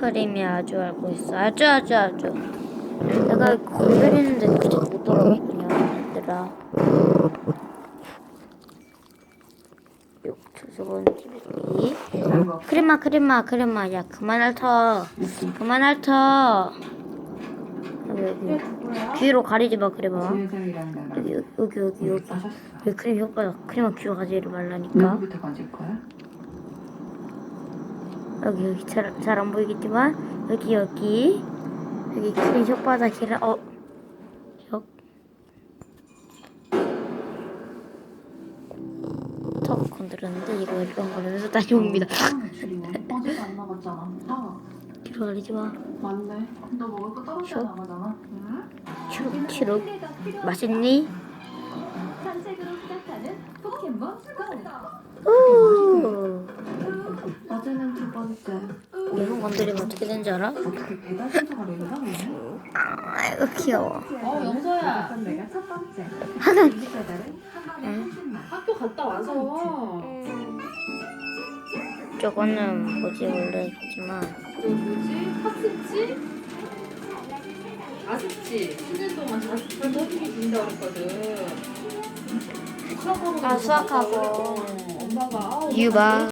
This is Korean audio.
크림이 아주 알고 있어. 아주 아주 아주. 내가 건드리는데 그저 못 돌아가겠냐, 얘들아. 저건. 크림아, 크림아, 크림아. 야, 그만 핥어. 그만 핥어. 귀로 가리지 마, 그래봐. 여기, 여기, 여기, 여기. 여기 크림 혓바닥. 크림아, 귀로 가지지 말라니까. 여기 여기 잘잘안 보이겠지만 여기 여기 여기 크림 혓바닥이랑 어 혓. 턱 건드렸는데 이거 이런 거려서 다녀옵니다. 줄이고 어제도 안 나갔잖아. 아 뒤로 가리지 마. 맞네. 너 먹을 거 떨어져 저? 나가잖아. 응? 치룩 치룩. 맛있니? 산책으로 시작하는 포켓몬 고! 우. 어제는 두 번째. 이런 건드리면 어떻게 되는지 알아? 아이고 귀여워. 어 영서야. 하나. 응. 30만. 학교 갔다 와서. 저거는 뭐지 원래 있지만 그 뭐지? 학습지? 아습지. 10년 동안 자습을 해주기 준다 그랬거든. 수학하고 아, 수학하고. 엄마가 아우, 유바.